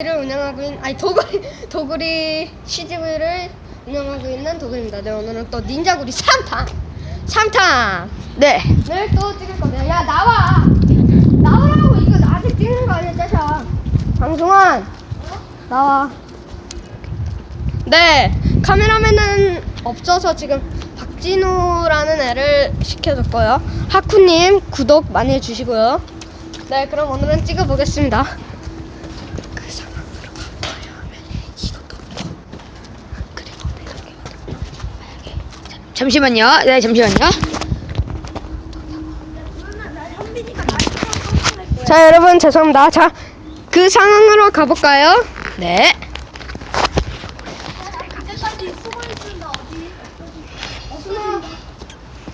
를 운영하고 있는 아니 도구리 도구리 CGV를 운영하고 있는 도구입니다. 네 오늘은 또 닌자구리 3탄 3탄 네. 네또 찍을 건데 야 나와. 나오라고. 이거 아직 찍는 거 아니야 짜샤 방송한. 나와. 네. 카메라맨은 없어서 지금 박진우라는 애를 시켜줬고요. 하쿠님 구독 많이 해주시고요. 네 그럼 오늘은 찍어보겠습니다 그 상황으로 가야 하면 이것도 없고 그리고 이렇게 잠시만요. 네, 잠시만요. 자 여러분 죄송합니다 자 그 상황으로 가볼까요? 네.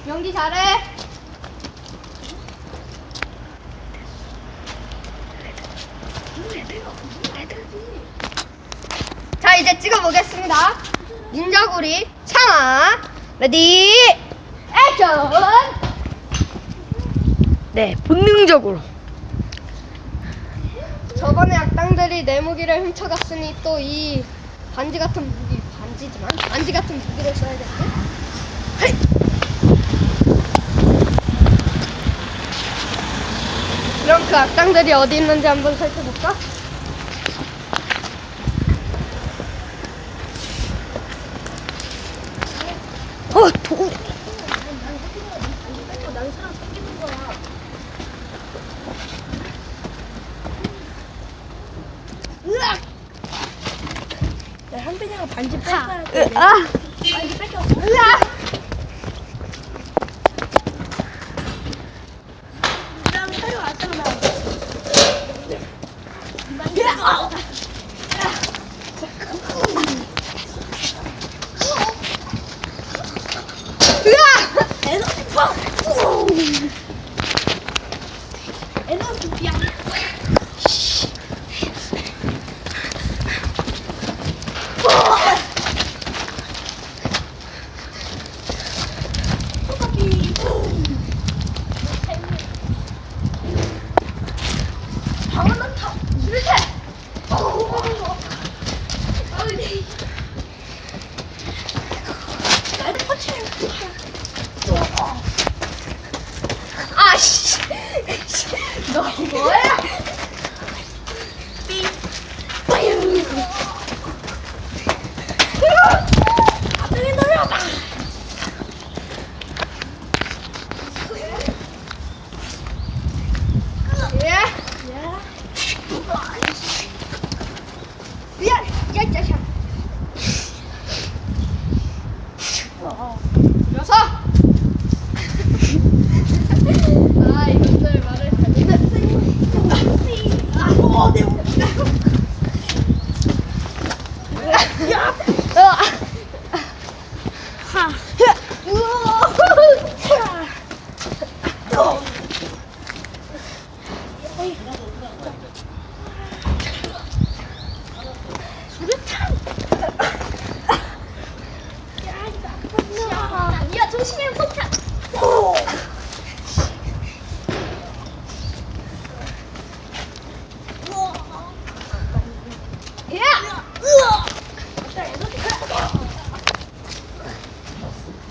연기 잘해 자 이제 찍어보겠습니다 닌자구리 상황 레디 액션 네, 본능적으로. 저번에 악당들이 내 무기를 훔쳐갔으니 또 이 반지 같은 무기 반지지만 반지 같은 무기를 써야겠지? 헤이! 그럼 그 악당들이 어디 있는지 한번 살펴볼까? 어, 도. 한빈이가 반지 뺏어야 으, 아. 반지 뺏겨. 으아! 왔잖아. Es 你过什么！